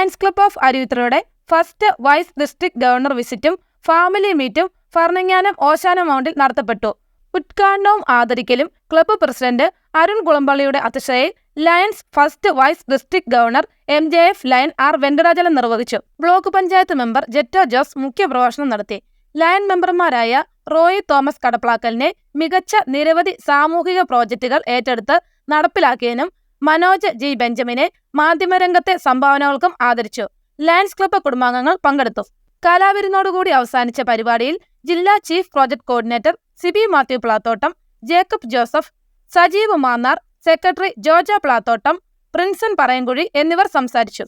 Lions club of അരുവിത്രയുടെ first vice district governor വിസിറ്റും family മീറ്റും ഫർണിങ്ങാനം ഓശാന മൗണ്ടിൽ നടത്തപ്പെട്ടു. ഉദ്ഘാടനവും ആദരിക്കലും ക്ലബ്ബ് പ്രസിഡന്റ് അരുൺ കുളമ്പള്ളിയുടെ അധ്യക്ഷതയിൽ Lions first vice district governor M J F Lion R Venkatachalam നിർവഹിച്ചു. ബ്ലോക്ക് പഞ്ചായത്ത് മെമ്പർ ജെറ്റോ ജോസ് മുഖ്യപ്രഭാഷണം നടത്തി. ലയൺ മെമ്പർമാരായ റോയ് തോമസ് കടപ്ലാക്കലിനെ മികച്ച നിരവധി സാമൂഹിക പ്രോജക്റ്റുകൾ ഏറ്റെടുത്ത് നടപ്പിലാക്കിയതിനും മനോജ് ജി ബെഞ്ചമിനെ മാധ്യമരംഗത്തെ സംഭാവനകൾക്കും ആദരിച്ചു ലയൺസ് ക്ലബ്ബ് കുടുംബാംഗങ്ങൾ പങ്കെടുത്തു കലാവിരുന്നോടുകൂടി അവസാനിച്ച പരിപാടിയിൽ ജില്ലാ chief project coordinator Sibi Mathew Plathottam Jacob Joseph Sajeev Mannar secretary Joja Plathottam Prinson Parayankuzhi എന്നിവർ സംസാരിച്ചു.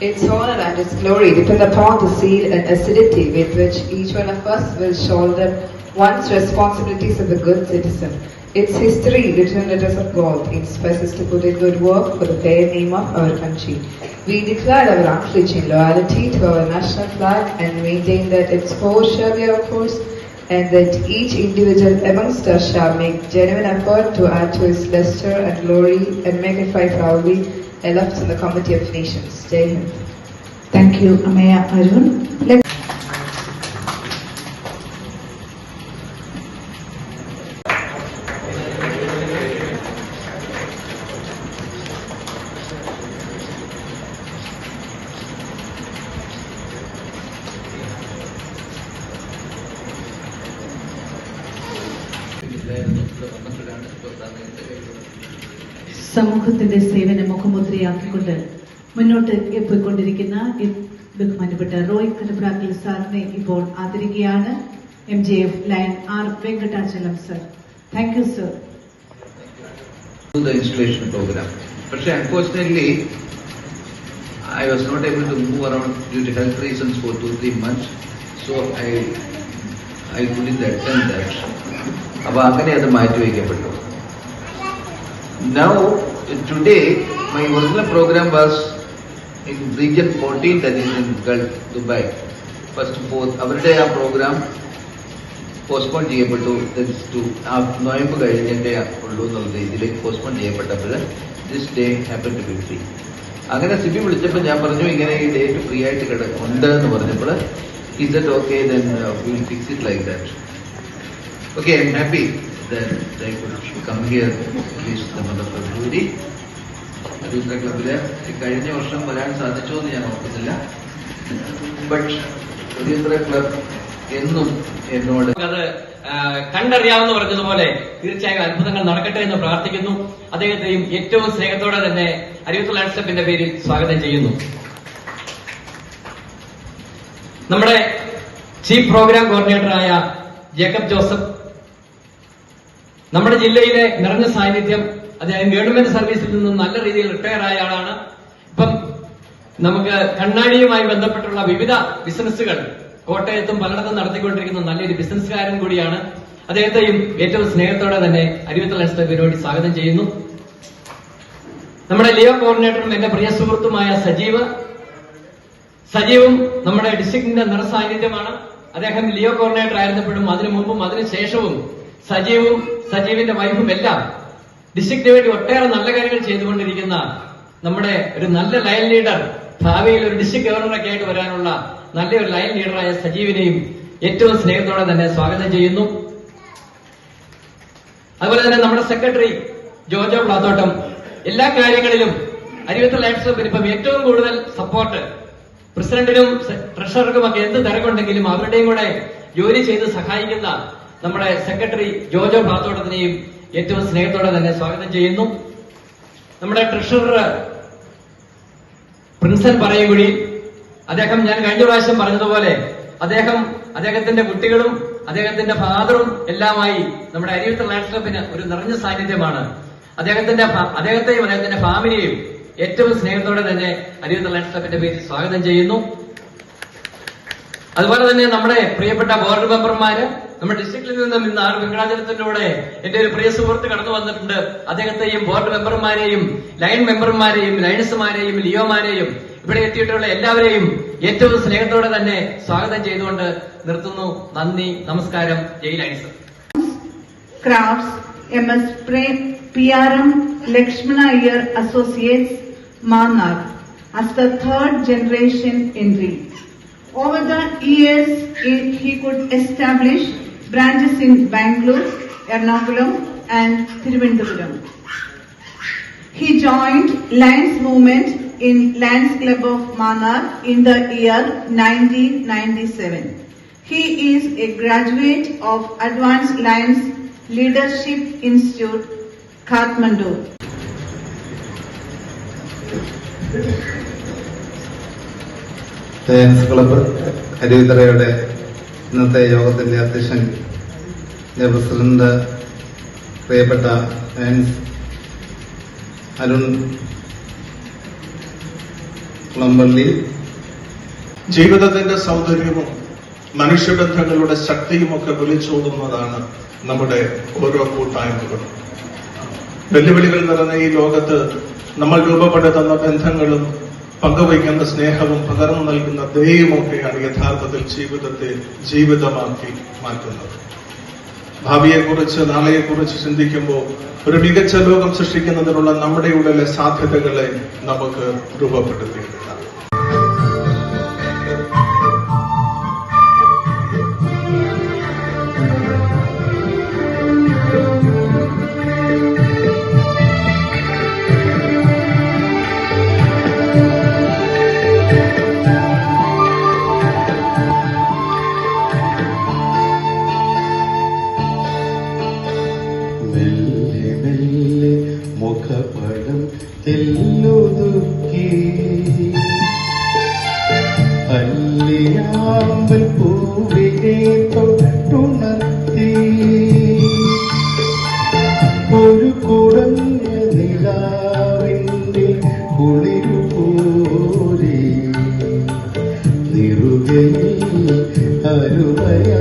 Its honor and its glory depend upon the zeal and acidity with which each one of us will shoulder one's responsibilities as a good citizen. Its history, written letters of gold, inspires us to put in good work for the fair name of our country. We declare our unflinching loyalty to our national flag and maintain that its force shall be our force and that each individual amongst us shall make genuine effort to add to its luster and glory and magnify proudly elect in the committee of nations. Jai Hind. Thank you, Amaya Arun. Let സമൂഹത്തിന്റെ സേവന മുഖമുദ്രയാക്കിക്കൊണ്ട് മുന്നോട്ട് പോയിക്കൊണ്ടിരിക്കുന്ന ബഹുമാനപ്പെട്ട റോയ് കലബ്രാക്കൽ സാറിനെ ഇപ്പോൾ ആദരിക്കുകയാണ് M J F Lion R Venkatachalam sir thank you sir installation program. But unfortunately, I was not able to move around due to health reasons for two, three months. So I, I couldn't attend that. അപ്പൊ അങ്ങനെ അത് മാറ്റിവെക്കപ്പെട്ടു Now, today, my original program was in region 14 that is in Gulf, Dubai. First fourth, അവരുടെ ആ programme postpone ചെയ്യപ്പെട്ടു to ആ നോയമ്പ് കഴിഞ്ഞിട്ടേ ഉള്ളൂ എന്നുള്ള രീതിയിലേക്ക് postpone ചെയ്യപ്പെട്ടപ്പോൾ this day happen to be free അങ്ങനെ സിബി വിളിച്ചപ്പോൾ ഞാൻ പറഞ്ഞു ഇങ്ങനെ ഈ ഡേറ്റ് ഫ്രീ ആയിട്ട് കിട ഉണ്ട് എന്ന് പറഞ്ഞപ്പോൾ is that okay then will fix it like that okay I'm happy come of February. Aruvithura ക്ലബിൽ കഴിഞ്ഞ വർഷം വരാൻ സാധിച്ചോ എന്ന് ഞാൻ ഓർക്കുന്നില്ല. ബട്ട് അരൂത്ര ക്ലബ് എന്നും എന്നോട് അത് ആ, കണ്ടറിയാമെന്ന് പറഞ്ഞതുപോലെ തീർച്ചയായും അത്ഭുതങ്ങൾ നടക്കട്ടെ എന്ന് പ്രാർത്ഥിക്കുന്നു. അദ്ദേഹത്തെയും ഏറ്റവും സ്നേഹത്തോടെ തന്നെ അരിയത്തുള്ള ലാൻഡ്സ്റ്റെപ്പിന്റെ പേരിൽ സ്വാഗതം ചെയ്യുന്നു. നമ്മുടെ ചീഫ് പ്രോഗ്രാം കോർഡിനേറ്ററായ ജേക്കബ് ജോസഫ് നമ്മുടെ ജില്ലയിലെ നിറഞ്ഞ സാന്നിധ്യം അദ്ദേഹം ഗവൺമെന്റ് സർവീസിൽ നിന്നും നല്ല രീതിയിൽ റിട്ടയർ ആയ ആളാണ്. ഇപ്പം നമുക്ക് കണ്ണാടിയുമായി ബന്ധപ്പെട്ടുള്ള വിവിധ ബിസിനസ്സുകൾ കോട്ടയത്തും പലയിടത്തും നടത്തിക്കൊണ്ടിരിക്കുന്ന നല്ലൊരു ബിസിനസ്സുകാരൻ കൂടിയാണ്. അദ്ദേഹത്തെയും ഏറ്റവും സ്നേഹത്തോടെ തന്നെ അരിവത്തൽ പരിപാടി സ്വാഗതം ചെയ്യുന്നു. നമ്മുടെ ലിയോ കോർഡിനേറ്ററും എന്റെ പ്രിയ സുഹൃത്തുമായ സജീവ്. സജീവും നമ്മുടെ ഡിസ്ട്രിക്റ്റിന്റെ നിറസാന്നിധ്യമാണ്. അദ്ദേഹം ലിയോ കോർഡിനേറ്റർ ആയിരുന്നപ്പോഴും അതിനു മുമ്പും അതിനു ശേഷവും സജീവും സജീവിന്റെ വൈഫും എല്ലാം ഡിസ്ട്രിക്റ്റിന് വേണ്ടി ഒട്ടേറെ നല്ല കാര്യങ്ങൾ ചെയ്തുകൊണ്ടിരിക്കുന്ന നമ്മുടെ ഒരു നല്ല ലൈൻ ലീഡർ ഭാവിയിൽ ഒരു ഡിസ്ട്രിക്ട് ഗവർണറൊക്കെ ആയിട്ട് വരാനുള്ള നല്ലൊരു ലൈൻ ലീഡറായ സജീവിനെയും ഏറ്റവും സ്നേഹത്തോടെ തന്നെ സ്വാഗതം ചെയ്യുന്നു. അതുപോലെ തന്നെ നമ്മുടെ സെക്രട്ടറി ജോജോ പ്ലാത്തോട്ടം എല്ലാ കാര്യങ്ങളിലും അരിവത്ത ലൈഫ് ക്ലബിന് ഇപ്പം ഏറ്റവും കൂടുതൽ സപ്പോർട്ട് പ്രസിഡന്റിനും ട്രഷറർക്കും ഒക്കെ എന്ത് തിരക്കുണ്ടെങ്കിലും അവരുടെയും കൂടെ ജോലി ചെയ്ത് സഹായിക്കുന്ന നമ്മുടെ സെക്രട്ടറി ജോജോ ഭാത്തോട്ടത്തിനെയും ഏറ്റവും സ്നേഹത്തോടെ തന്നെ സ്വാഗതം ചെയ്യുന്നു. നമ്മുടെ ട്രഷറർ പ്രിൻസൻ പറയുകൂടി അദ്ദേഹം ഞാൻ കഴിഞ്ഞ പ്രാവശ്യം പറഞ്ഞതുപോലെ അദ്ദേഹം അദ്ദേഹത്തിന്റെ കുട്ടികളും അദ്ദേഹത്തിന്റെ ഫാദറും എല്ലാമായി നമ്മുടെ അരിയുത്ത ലയൺസ് ക്ലബിന് ഒരു നിറഞ്ഞ സാന്നിധ്യമാണ്. അദ്ദേഹത്തിന്റെ അദ്ദേഹത്തെയും അദ്ദേഹത്തിന്റെ ഫാമിലിയെയും ഏറ്റവും സ്നേഹത്തോടെ തന്നെ അരിയുത്ത ലയൺസ് ക്ലബിന്റെ പേരിൽ സ്വാഗതം ചെയ്യുന്നു. അതുപോലെ തന്നെ നമ്മുടെ പ്രിയപ്പെട്ട ബോർഡ് മെമ്പർമാര് നമ്മുടെ ഡിസ്ട്രിക്റ്റിൽ നിന്നും ഇന്ന് ആർ വെങ്കടാചലത്തിലൂടെ എന്റെ ഒരു പ്രിയ സുഹൃത്ത് കടന്നു വന്നിട്ടുണ്ട്. അദ്ദേഹത്തെയും ബോർഡ് മെമ്പർമാരെയും ലൈൻ മെമ്പർമാരെയും ലൈൻസുമാരെയും ലിയോമാരെയും ഇവിടെ എത്തിയിട്ടുള്ള എല്ലാവരെയും ഏറ്റവും സ്നേഹത്തോടെ തന്നെ സ്വാഗതം ചെയ്തുകൊണ്ട് നിർത്തുന്നു. നന്ദി നമസ്കാരം. ജയ് Lions Crafts, MS Pre- PRM Lakshmana Iyer Associates, Manar as the third generation Henry. Over the years, he could establish branches in Bangalore, Ernakulam and Thiruvananthapuram. He joined Lions movement in Lions Club of Manar in the year 1997. He is a graduate of Advanced Lions Leadership Institute, Kathmandu. Lions club അരുവിതറയുടെ ഇന്നത്തെ യോഗത്തിന്റെ അധ്യക്ഷൻ president പ്രിയപ്പെട്ട അരുൺ കുളമ്പള്ളി. ജീവിതത്തിന്റെ സൗന്ദര്യവും മനുഷ്യബന്ധങ്ങളുടെ ശക്തിയുമൊക്കെ വിളിച്ചോതുന്നതാണ് നമ്മുടെ ഓരോ കൂട്ടായ്മകളും. വെല്ലുവിളികൾ നിറഞ്ഞ ഈ ലോകത്ത് നമ്മൾ രൂപപ്പെടുത്തുന്ന ബന്ധങ്ങളും പങ്കുവയ്ക്കുന്ന സ്നേഹവും പകർന്നു നൽകുന്ന ദയയുമൊക്കെയാണ് യഥാർത്ഥത്തിൽ ജീവിതത്തെ ജീവിതമാക്കി മാറ്റുന്നത്. ഭാവിയെക്കുറിച്ച് നാളെയെക്കുറിച്ച് ചിന്തിക്കുമ്പോൾ ഒരു മികച്ച ലോകം സൃഷ്ടിക്കുന്നതിനുള്ള നമ്മുടെ ഉള്ളിലെ സാധ്യതകളെ നമുക്ക് രൂപപ്പെടുത്തിയെടുക്കാം മുഖപടം ദുഃഖി അല്ലിയാമ്പൽ പൂവിനെ തൊട്ടുണർത്തി. ഒരു കുടഞ്ഞ നിലാവിന്റെ കുളിരു പോരി നിറുകയിൽ അരുമയായി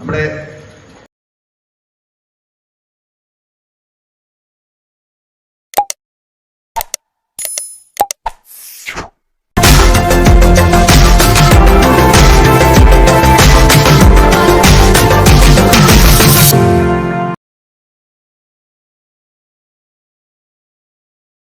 നമ്മുടെ